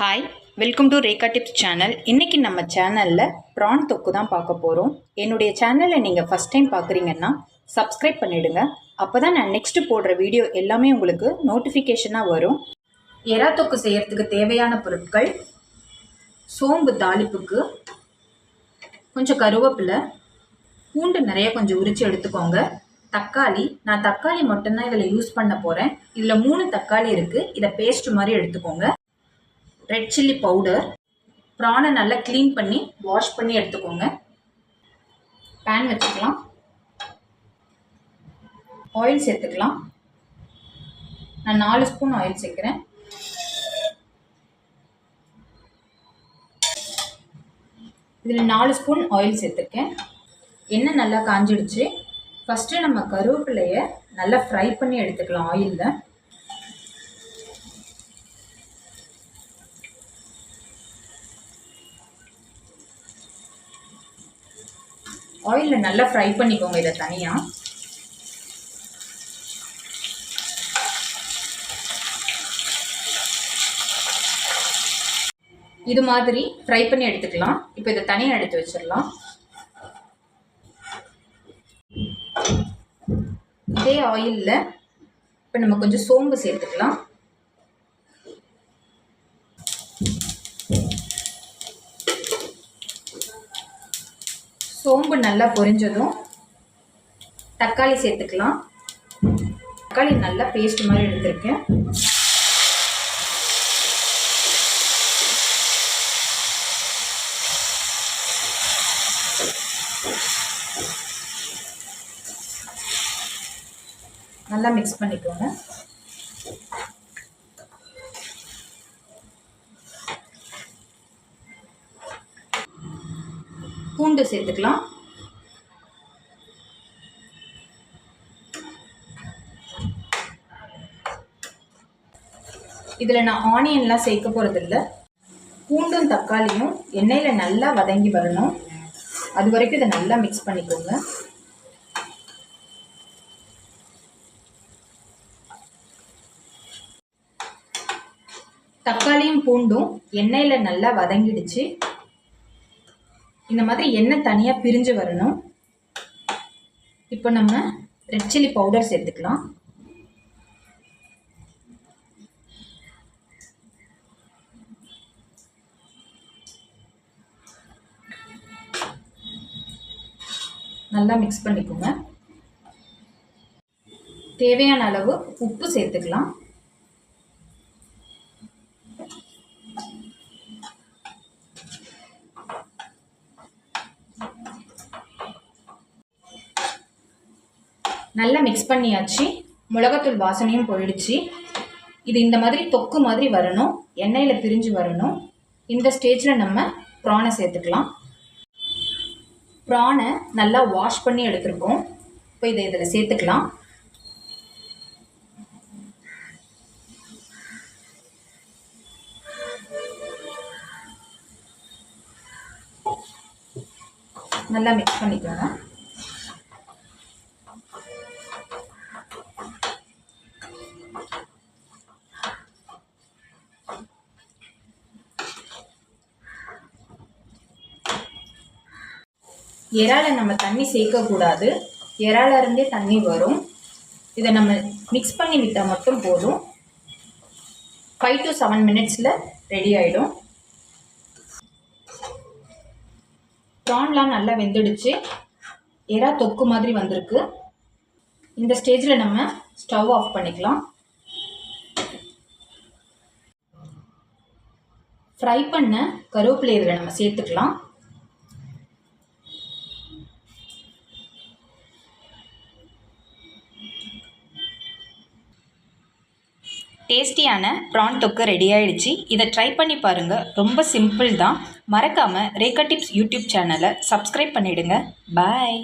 Hi welcome to Rekha tips channel இன்றைக்கி நம்ம சேனலில் ப்ரான் தொக்கு தான் பார்க்க போகிறோம் என்னுடைய சேனலை நீங்கள் ஃபஸ்ட் டைம் பார்க்குறீங்கன்னா சப்ஸ்கிரைப் பண்ணிவிடுங்க அப்போ தான் நான் நெக்ஸ்ட்டு போடுற வீடியோ எல்லாமே உங்களுக்கு நோட்டிஃபிகேஷனாக வரும். எறா தொக்கு செய்கிறதுக்கு தேவையான பொருட்கள் சோம்பு தாளிப்புக்கு கொஞ்சம் கருவேப்பிலை பூண்டு நிறைய கொஞ்சம் உரித்து எடுத்துக்கோங்க. தக்காளி நான் தக்காளி மட்டும்தான் இதில் யூஸ் பண்ண போகிறேன் இதில் மூணு தக்காளி இருக்குது இதை பேஸ்ட் மாதிரி எடுத்துக்கோங்க. ரெட் சில்லி பவுடர் ப்ரானை நல்லா க்ளீன் பண்ணி வாஷ் பண்ணி எடுத்துக்கோங்க. பேன் வச்சுக்கலாம். ஆயில் சேர்த்துக்கலாம். நான் நாலு ஸ்பூன் ஆயில் சேர்க்குறேன். இதில் நாலு ஸ்பூன் ஆயில் சேர்த்துருக்கேன். எண்ணெய் நல்லா காஞ்சிடுச்சு. ஃபஸ்ட்டு நம்ம கருவேப்பிலையை நல்லா ஃப்ரை பண்ணி எடுத்துக்கலாம் ஆயிலில் ஆயிலில் நல்லா ஃப்ரை பண்ணிக்கோங்க இதை தனியாக இது மாதிரி ஃப்ரை பண்ணி எடுத்துக்கலாம். இப்போ இதை தனியாக எடுத்து வச்சிடலாம். இதே ஆயிலில் இப்போ நம்ம கொஞ்சம் சோம்பு சேர்த்துக்கலாம். சோம்பு நல்லா பொரிஞ்சதும் தக்காளி சேர்த்துக்கலாம். தக்காளி நல்லா பேஸ்ட் மாதிரி எடுத்திருக்கேன். நல்லா மிக்ஸ் பண்ணிக்கோங்க. பூண்டு சேர்த்துக்கலாம். இதில் நான் ஆனியன்லாம் சேர்க்க போகிறதில்ல பூண்டும் தக்காளியும் எண்ணெயில் நல்லா வதங்கி வரணும். அது வரைக்கும் இதை நல்லா மிக்ஸ் பண்ணிக்கோங்க. தக்காளியும் பூண்டும் எண்ணெயில் நல்லா வதங்கிடுச்சு. இந்த மாதிரி எண்ணெய் தனியாக பிரிஞ்சு வரணும். இப்போ நம்ம ரெட் சில்லி பவுடர் சேர்த்துக்கலாம். நல்லா மிக்ஸ் பண்ணிக்கோங்க. தேவையான அளவு உப்பு சேர்த்துக்கலாம். நல்லா மிக்ஸ் பண்ணியாச்சு. மிளகாத்தூள் வாசனையும் போயிடுச்சு. இது இந்த மாதிரி தொக்கு மாதிரி வரணும். எண்ணெயில் பிரிஞ்சு வரணும். இந்த ஸ்டேஜில் நம்ம ப்ரானை சேர்த்துக்கலாம். ப்ரானை நல்லா வாஷ் பண்ணி எடுத்துருக்கோம். இப்போ இதை இதில் சேர்த்துக்கலாம். நல்லா மிக்ஸ் பண்ணிக்கோங்க. இறால நம்ம தண்ணி சேர்க்கக்கூடாது இறால இருந்தே தண்ணி வரும். இதை நம்ம மிக்ஸ் பண்ணி விட்டால் மட்டும் போதும். ஃபைவ் டு செவன் மினிட்ஸில் ரெடி ஆகிடும் ப்ரான்லாம் நல்லா வெந்துடுச்சு. எறா தொக்கு மாதிரி வந்திருக்கு. இந்த ஸ்டேஜில் நம்ம ஸ்டவ் ஆஃப் பண்ணிக்கலாம். ஃப்ரை பண்ண கருவேப்பிலை இதில் நம்ம சேர்த்துக்கலாம். டேஸ்டியான ப்ரான் தொக்கு ரெடி ஆயிடுச்சு. இதை ட்ரை பண்ணி பாருங்கள் ரொம்ப சிம்பிள் தான். மறக்காமல் ரேகா டிப்ஸ் யூடியூப் சேனலை சப்ஸ்கிரைப் பண்ணிவிடுங்க பாய்